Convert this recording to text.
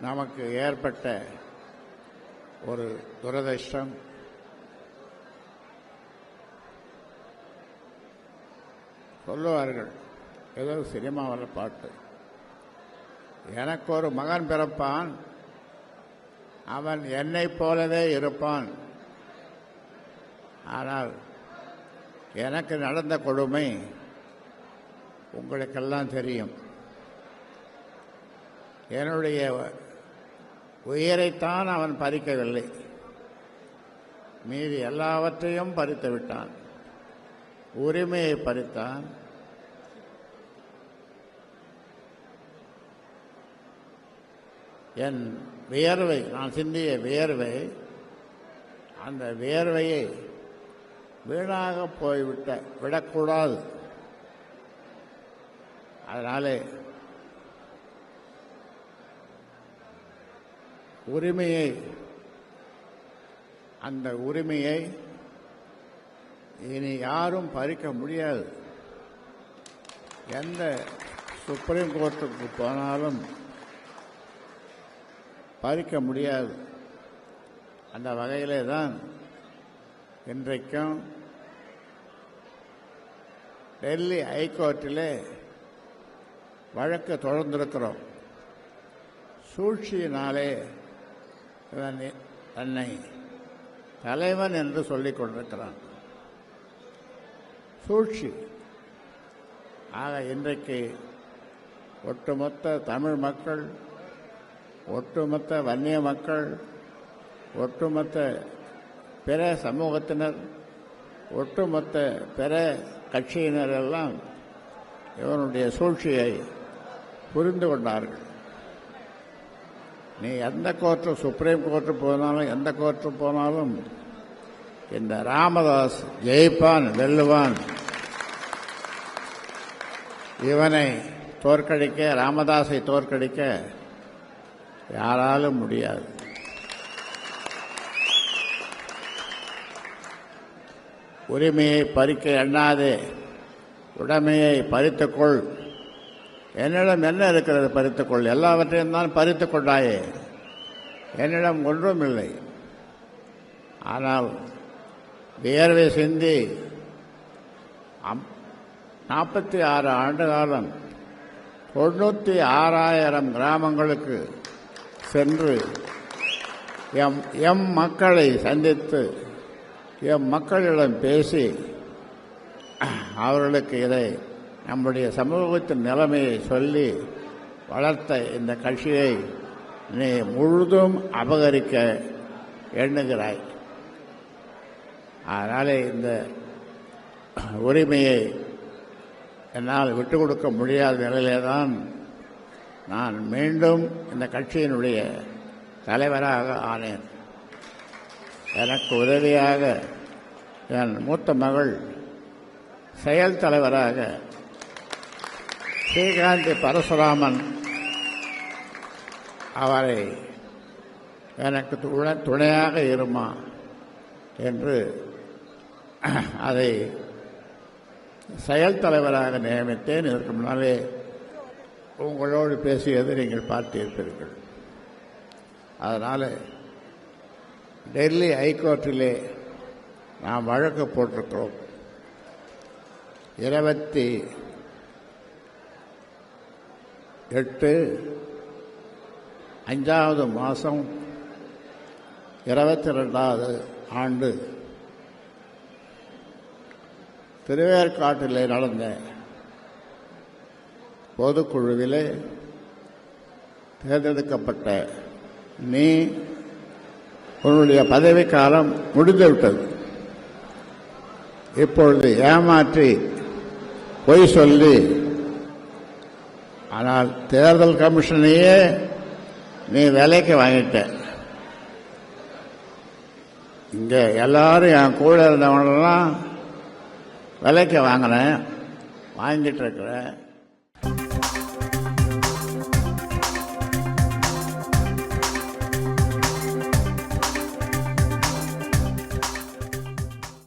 நமக்கு ஏற்பட்ட ஒரு துரதிர்ஷ்டம். சொல்லுவார்கள். ஏதோ சினிமாவில் பாட்டு. எனக்கு ஒரு மகன் பிறப்பான். அவன் என்னைப் போலவே இருப்பான். ஆனால் எனக்கு நடந்த கொடுமை உங்களுக்கெல்லாம் தெரியும். என்னுடைய உயிரைத்தான் அவன் பறிக்கவில்லை. மீதி எல்லாவற்றையும் பறித்து விட்டான். உரிமையை பறித்தான். என் வியர்வை நான் சிந்திய வியர்வை அந்த வியர்வையை வீணாக போய்விட்ட விடக்கூடாது. அதனாலே உரிமையை அந்த உரிமையை இனி யாரும் பறிக்க முடியாது. எந்த சுப்ரீம் கோர்ட்டுக்கு போனாலும் பறிக்க முடியாது. அந்த வகையிலே தான் இன்றைக்கும் டெல்லி ஹைகோர்ட்டிலே வழக்கு தொடர்ந்திருக்கிறோம். சூழ்ச்சியினாலே தன்னை தலைவன் என்று சொல்லிக் கொண்டிருக்கிறான். சூழ்ச்சி. ஆக இன்றைக்கு ஒட்டுமொத்த தமிழ் மக்கள் ஒட்டுமொத்த வன்னிய மக்கள் ஒட்டுமொத்த பிற சமூகத்தினர் ஒட்டுமொத்த பிற கட்சியினர் எல்லாம் இவனுடைய சூழ்ச்சியை புரிந்து கொண்டார்கள். நீ எந்த கோர்ட்டு சுப்ரீம் கோர்ட்டு போனாலும் எந்த கோர்ட்டு போனாலும் இந்த ராமதாஸ் ஜெயிப்பான் வெல்லுவான். இவனை தோற்கடிக்க ராமதாஸை தோற்கடிக்க யாராலும் முடியாது. உரிமையை பறிக்க எண்ணாதே. உடைமையை பறித்துக்கொள். என்னிடம் என்ன இருக்கிறது பறித்துக்கொள்? எல்லாவற்றையும் தான் பறித்து கொண்டாயே என்னிடம் ஒன்றும் இல்லை. ஆனால் வியர்வை சிந்தி நாற்பத்தி ஆறு ஆண்டு காலம் தொண்ணூற்றி ஆறாயிரம் கிராமங்களுக்கு சென்று எம் எம் மக்களை சந்தித்து எம் மக்களிடம் பேசி அவர்களுக்கு இதை நம்முடைய சமூகத்தின் நிலைமையை சொல்லி வளர்த்த இந்த கட்சியை நீ முழுதும் அபகரிக்க எண்ணுகிறாய். அதனாலே இந்த உரிமையை என்னால் விட்டு கொடுக்க முடியாத நிலையிலே தான் நான் மீண்டும் இந்த கட்சியினுடைய தலைவராக ஆனேன். எனக்கு உதவியாக என் மூத்த மகள் செயல் தலைவராக ஸ்ரீகாந்தி பரசுராமன் அவரை எனக்கு துணையாக இருமா என்று அதை செயல் தலைவராக நியமித்தேன். இதற்கு முன்னாலே உங்களோடு பேசியது நீங்கள் பார்த்திருப்பீர்கள். அதனால் டெல்லி ஹைகோர்ட்டிலே நாம் வழக்கு போட்டிருக்கிறோம். இருபத்தி எட்டு அஞ்சாவது மாதம் இருபத்தி ரெண்டாவது ஆண்டு. திருவேற்காட்டில் நடந்த பொதுக்குழுவிலே தேர்ந்தெடுக்கப்பட்ட நீ உன்னுடைய பதவிக்காலம் முடிந்துவிட்டது. இப்பொழுது ஏமாற்றி பொய் சொல்லி ஆனால் தேர்தல் கமிஷனையே நீ விலைக்கு வாங்கிட்ட. இங்கே எல்லாரும் என் கூட இருந்தவனெல்லாம் விலைக்கு வாங்கினேன் வாங்கிட்டு இருக்கிறேன்.